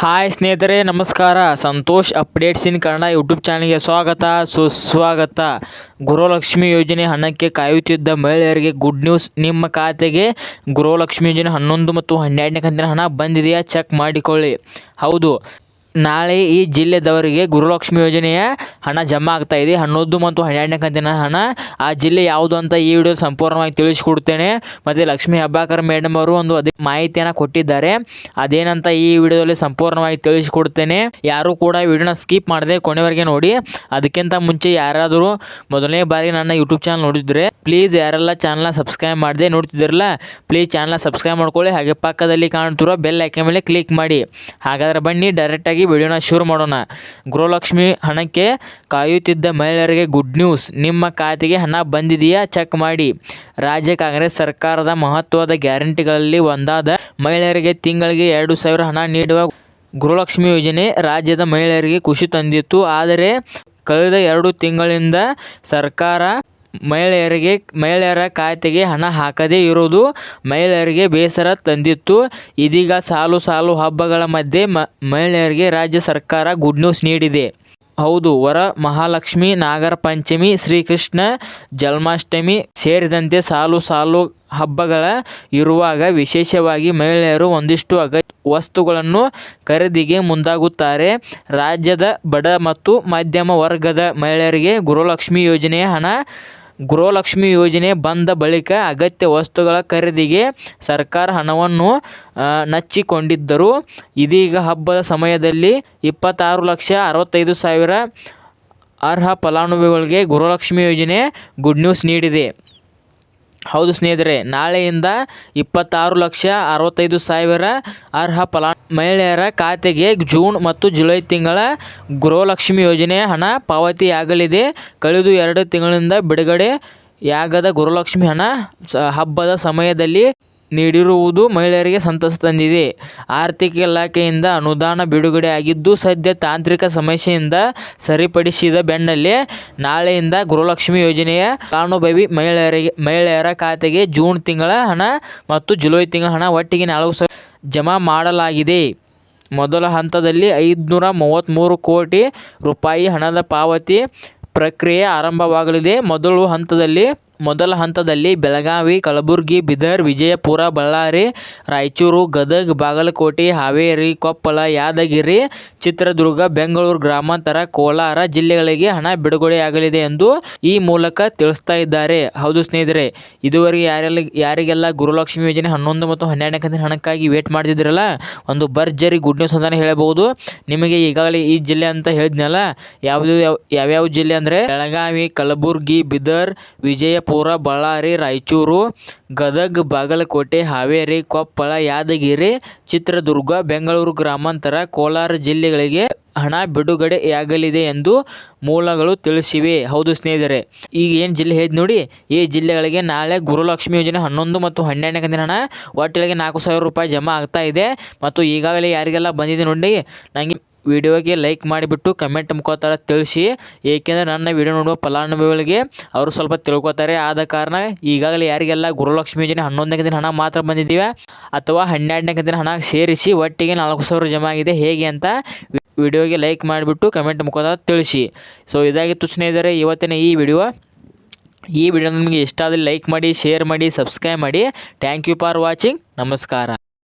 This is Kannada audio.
ಹಾಯ್ ಸ್ನೇಹಿತರೆ, ನಮಸ್ಕಾರ. Santosh updates in Kannada YouTube ಚಾನಲ್ಗೆ ಸ್ವಾಗತ. ಸುಸ್ವಾಗತ. ಗೃಹಲಕ್ಷ್ಮಿ ಯೋಜನೆ ಹಣಕ್ಕೆ ಕಾಯುತ್ತಿದ್ದ ಮಹಿಳೆಯರಿಗೆ ಗುಡ್ ನ್ಯೂಸ್. ನಿಮ್ಮ ಖಾತೆಗೆ ಗೃಹಲಕ್ಷ್ಮಿ ಯೋಜನೆ ಹನ್ನೊಂದು ಮತ್ತು ಹನ್ನೆರಡನೇ ಕಂತಿನ ಹಣ ಬಂದಿದೆಯಾ? ಚೆಕ್ ಮಾಡಿಕೊಳ್ಳಿ. ಹೌದು ನಾಳೆ ಈ ಜಿಲ್ಲೆದವರಿಗೆ ಗುರುಲಕ್ಷ್ಮಿ ಯೋಜನೆಯ ಹಣ ಜಮಾ ಆಗ್ತಾ ಇದೆ. ಹನ್ನೊಂದು ಮತ್ತು ಹನ್ನೆರಡನೇ ಕಂತಿನ ಹಣ ಆ ಜಿಲ್ಲೆ ಯಾವುದು ಅಂತ ಈ ವಿಡಿಯೋ ಸಂಪೂರ್ಣವಾಗಿ ತಿಳಿಸಿಕೊಡ್ತೇನೆ. ಮತ್ತು ಲಕ್ಷ್ಮೀ ಹಬ್ಬಾಕರ್ ಮೇಡಮ್ ಅವರು ಒಂದು ಅದೇ ಮಾಹಿತಿಯನ್ನು ಕೊಟ್ಟಿದ್ದಾರೆ. ಅದೇನಂತ ಈ ವಿಡಿಯೋದಲ್ಲಿ ಸಂಪೂರ್ಣವಾಗಿ ತಿಳಿಸ್ಕೊಡ್ತೇನೆ. ಯಾರು ಕೂಡ ವಿಡಿಯೋನ ಸ್ಕಿಪ್ ಮಾಡದೆ ಕೊನೆವರೆಗೆ ನೋಡಿ. ಅದಕ್ಕಿಂತ ಮುಂಚೆ ಯಾರಾದರೂ ಮೊದಲನೇ ಬಾರಿ ನನ್ನ ಯೂಟ್ಯೂಬ್ ಚಾನಲ್ ನೋಡಿದರೆ ಪ್ಲೀಸ್ ಯಾರೆಲ್ಲ ಚಾನಲ್ನ ಸಬ್ಸ್ಕ್ರೈಬ್ ಮಾಡದೆ ನೋಡ್ತಿದ್ದಿರಲ್ಲ, ಪ್ಲೀಸ್ ಚಾನಲ್ನ ಸಬ್ಸ್ಕ್ರೈಬ್ ಮಾಡ್ಕೊಳ್ಳಿ. ಹಾಗೆ ಪಕ್ಕದಲ್ಲಿ ಕಾಣ್ತಿರೋ ಬೆಲ್ ಐಕೆ ಮೇಲೆ ಕ್ಲಿಕ್ ಮಾಡಿ. ಹಾಗಾದರೆ ಬನ್ನಿ ಡೈರೆಕ್ಟಾಗಿ ವಿಡಿಯೋನ ಶುರು ಮಾಡೋಣ. ಗೃಹಲಕ್ಷ್ಮಿ ಹಣಕ್ಕೆ ಕಾಯುತ್ತಿದ್ದ ಮಹಿಳೆಯರಿಗೆ ಗುಡ್ ನ್ಯೂಸ್ ನಿಮ್ಮ ಖಾತೆಗೆ ಹಣ ಬಂದಿದೆಯಾ? ಚೆಕ್ ಮಾಡಿ. ರಾಜ್ಯ ಕಾಂಗ್ರೆಸ್ ಸರ್ಕಾರದ ಮಹತ್ವದ ಗ್ಯಾರಂಟಿಗಳಲ್ಲಿ ಒಂದಾದ ಮಹಿಳೆಯರಿಗೆ ತಿಂಗಳಿಗೆ ಎರಡು ಸಾವಿರ ಹಣ ನೀಡುವ ಗೃಹಲಕ್ಷ್ಮಿ ಯೋಜನೆ ರಾಜ್ಯದ ಮಹಿಳೆಯರಿಗೆ ಖುಷಿ ತಂದಿತ್ತು. ಆದರೆ ಕಳೆದ ಎರಡು ತಿಂಗಳಿಂದ ಸರ್ಕಾರ ಮಹಿಳೆಯರಿಗೆ, ಮಹಿಳೆಯರ ಖಾತೆಗೆ ಹಣ ಹಾಕದೇ ಇರುವುದು ಮಹಿಳೆಯರಿಗೆ ಬೇಸರ ತಂದಿತ್ತು. ಇದೀಗ ಸಾಲು ಸಾಲು ಹಬ್ಬಗಳ ಮಧ್ಯೆ ಮಹಿಳೆಯರಿಗೆ ರಾಜ್ಯ ಸರ್ಕಾರ ಗುಡ್ ನ್ಯೂಸ್ ನೀಡಿದೆ. ಹೌದು, ವರ ಮಹಾಲಕ್ಷ್ಮಿ, ನಾಗರ ಪಂಚಮಿ, ಶ್ರೀಕೃಷ್ಣ ಜನ್ಮಾಷ್ಟಮಿ ಸೇರಿದಂತೆ ಸಾಲು ಸಾಲು ಹಬ್ಬಗಳ ಇರುವಾಗ ವಿಶೇಷವಾಗಿ ಮಹಿಳೆಯರು ಒಂದಿಷ್ಟು ಅಗ ವಸ್ತುಗಳನ್ನು ಖರೀದಿಗೆ ಮುಂದಾಗುತ್ತಾರೆ. ರಾಜ್ಯದ ಬಡ ಮತ್ತು ಮಧ್ಯಮ ವರ್ಗದ ಮಹಿಳೆಯರಿಗೆ ಗುರುಲಕ್ಷ್ಮಿ ಯೋಜನೆಯ ಹಣ ಗೃಹಲಕ್ಷ್ಮಿ ಯೋಜನೆ ಬಂದ ಬಳಿಕ ಅಗತ್ಯ ವಸ್ತುಗಳ ಖರೀದಿಗೆ ಸರ್ಕಾರ ಹಣವನ್ನು ನಚ್ಚಿಕೊಂಡಿದ್ದರು. ಇದೀಗ ಹಬ್ಬದ ಸಮಯದಲ್ಲಿ ಇಪ್ಪತ್ತಾರು ಲಕ್ಷ ಅರವತ್ತೈದು ಸಾವಿರ ಅರ್ಹ ಫಲಾನುಭವಿಗಳಿಗೆ ಗೃಹಲಕ್ಷ್ಮಿ ಯೋಜನೆ ಗುಡ್ ನ್ಯೂಸ್ ನೀಡಿದೆ. ಹೌದು ಸ್ನೇಹಿತರೆ, ನಾಳೆಯಿಂದ ಇಪ್ಪತ್ತಾರು ಲಕ್ಷ ಅರವತ್ತೈದು ಸಾವಿರ ಅರ್ಹ ಫಲಾ, ಮಹಿಳೆಯರ ಖಾತೆಗೆ ಜೂನ್ ಮತ್ತು ಜುಲೈ ತಿಂಗಳ ಗೃಹಲಕ್ಷ್ಮಿ ಯೋಜನೆಯ ಹಣ ಪಾವತಿಯಾಗಲಿದೆ. ಕಳೆದು ಎರಡು ತಿಂಗಳಿಂದ ಬಿಡುಗಡೆಯಾಗದ ಗೃಹಲಕ್ಷ್ಮಿ ಹಣ ಹಬ್ಬದ ಸಮಯದಲ್ಲಿ ನೀಡಿರುವುದು ಮಹಿಳೆಯರಿಗೆ ಸಂತಸ ತಂದಿದೆ. ಆರ್ಥಿಕ ಇಲಾಖೆಯಿಂದ ಅನುದಾನ ಬಿಡುಗಡೆಯಾಗಿದ್ದು, ಸದ್ಯ ತಾಂತ್ರಿಕ ಸಮಸ್ಯೆಯಿಂದ ಸರಿಪಡಿಸಿದ ಬೆನ್ನಲ್ಲೇ ನಾಳೆಯಿಂದ ಗೃಹಲಕ್ಷ್ಮಿ ಯೋಜನೆಯ ಫಲಾನುಭವಿ ಮಹಿಳೆಯರಿಗೆ, ಮಹಿಳೆಯರ ಖಾತೆಗೆ ಜೂನ್ ತಿಂಗಳ ಹಣ ಮತ್ತು ಜುಲೈ ತಿಂಗಳ ಹಣ ಒಟ್ಟಿಗೆ ನಾಲ್ಕು ಸಾವಿರ ಜಮಾ ಮಾಡಲಾಗಿದೆ. ಮೊದಲ ಹಂತದಲ್ಲಿ ಐದುನೂರ ಮೂವತ್ತ್ಮೂರು ಕೋಟಿ ರೂಪಾಯಿ ಹಣದ ಪಾವತಿ ಪ್ರಕ್ರಿಯೆ ಆರಂಭವಾಗಲಿದೆ. ಮೊದಲು ಹಂತದಲ್ಲಿ ಮೊದಲ ಹಂತದಲ್ಲಿ ಬೆಳಗಾವಿ, ಕಲಬುರಗಿ, ಬೀದರ್, ವಿಜಯಪುರ, ಬಳ್ಳಾರಿ, ರಾಯಚೂರು, ಗದಗ, ಬಾಗಲಕೋಟೆ, ಹಾವೇರಿ, ಕೊಪ್ಪಳ, ಯಾದಗಿರಿ, ಚಿತ್ರದುರ್ಗ, ಬೆಂಗಳೂರು ಗ್ರಾಮಾಂತರ, ಕೋಲಾರ ಜಿಲ್ಲೆಗಳಿಗೆ ಹಣ ಬಿಡುಗಡೆಯಾಗಲಿದೆ ಎಂದು ಈ ಮೂಲಕ ತಿಳಿಸ್ತಾ ಇದ್ದಾರೆ ಹೌದು ಸ್ನೇಹಿತರೆ, ಇದುವರೆಗೆ ಯಾರೆಲ್ಲ, ಯಾರಿಗೆಲ್ಲ ಗುರುಲಕ್ಷ್ಮಿ ಯೋಜನೆ ಹನ್ನೊಂದು ಮತ್ತು ಹನ್ನೆರಡನೇ ಕಂತಿನ ಹಣಕ್ಕಾಗಿ ವೇಟ್ ಮಾಡ್ತಿದ್ರಲ್ಲ ಒಂದು ಭರ್ಜರಿ ಗುಡ್ ನ್ಯೂಸ್ ಅಂತಲೇ ಹೇಳಬಹುದು. ನಿಮಗೆ ಈಗಾಗಲೇ ಈ ಜಿಲ್ಲೆ ಅಂತ ಹೇಳಿದ್ನಲ್ಲ, ಯಾವುದು ಯಾವ್ಯಾವ ಜಿಲ್ಲೆ ಅಂದರೆ, ಬೆಳಗಾವಿ, ಕಲಬುರಗಿ, ಬೀದರ್ ವಿಜಯ ವಿಜಯಪುರ ಬಳ್ಳಾರಿ, ರಾಯಚೂರು, ಗದಗ, ಬಾಗಲಕೋಟೆ, ಹಾವೇರಿ, ಕೊಪ್ಪಳ, ಯಾದಗಿರಿ, ಚಿತ್ರದುರ್ಗ, ಬೆಂಗಳೂರು ಗ್ರಾಮಾಂತರ, ಕೋಲಾರ ಜಿಲ್ಲೆಗಳಿಗೆ ಹಣ ಬಿಡುಗಡೆಯಾಗಲಿದೆ ಎಂದು ಮೂಲಗಳು ತಿಳಿಸಿವೆ. ಹೌದು ಸ್ನೇಹಿತರೆ, ಈಗ ಏನು ಜಿಲ್ಲೆ ಹೇಳಿದ್ ನೋಡಿ. ಈ ಜಿಲ್ಲೆಗಳಿಗೆ ನಾಳೆ ಗುರುಲಕ್ಷ್ಮಿ ಯೋಜನೆ ಹನ್ನೊಂದು ಮತ್ತು ಹನ್ನೆರಡನೇ ಕಂತಿನ ಹಣ, ಒಟ್ಟಿಗೆ ನಾಲ್ಕು ಸಾವಿರ ರೂಪಾಯಿ ಜಮಾ ಆಗ್ತಾ ಇದೆ. ಮತ್ತು ಈಗಾಗಲೇ ಯಾರಿಗೆಲ್ಲ ಬಂದಿದೆ ನೋಡಿ ನನಗೆ ವಿಡಿಯೋಗೆ ಲೈಕ್ ಮಾಡಿಬಿಟ್ಟು ಕಮೆಂಟ್ ಮುಖಾಂತರ ತಿಳಿಸಿ. ಏಕೆಂದರೆ ನನ್ನ ವಿಡಿಯೋ ನೋಡುವ ಫಲಾನುಭವಿಗಳಿಗೆ ಅವರು ಸ್ವಲ್ಪ ತಿಳ್ಕೊತಾರೆ. ಆದ ಕಾರಣ ಈಗಾಗಲೇ ಯಾರಿಗೆಲ್ಲ ಗುರುಲಕ್ಷ್ಮಿ ಯೋಜನೆ ಹನ್ನೊಂದನೇ ದಿನ ಹಣ ಮಾತ್ರ ಬಂದಿದ್ದೀವಿ ಅಥವಾ ಹನ್ನೆರಡನೇ ದಿನ ಹಣ ಸೇರಿಸಿ ಒಟ್ಟಿಗೆ ನಾಲ್ಕು ಸಾವಿರ ಜಮಾ ಆಗಿದೆ ಹೇಗೆ ಅಂತ ವಿಡಿಯೋಗೆ ಲೈಕ್ ಮಾಡಿಬಿಟ್ಟು ಕಮೆಂಟ್ ಮುಖಾಂತರ ತಿಳಿಸಿ. ಸೊ ಇದಾಗಿತ್ತು ಸ್ನೇಹಿತರೆ, ಇವತ್ತಿನ ಈ ವಿಡಿಯೋ. ಈ ವಿಡಿಯೋ ನಿಮಗೆ ಇಷ್ಟ ಆದರೆ ಲೈಕ್ ಮಾಡಿ ಶೇರ್ ಮಾಡಿ ಸಬ್ಸ್ಕ್ರೈಬ್ ಮಾಡಿ. ಥ್ಯಾಂಕ್ ಯು ಫಾರ್ ವಾಚಿಂಗ್ ನಮಸ್ಕಾರ.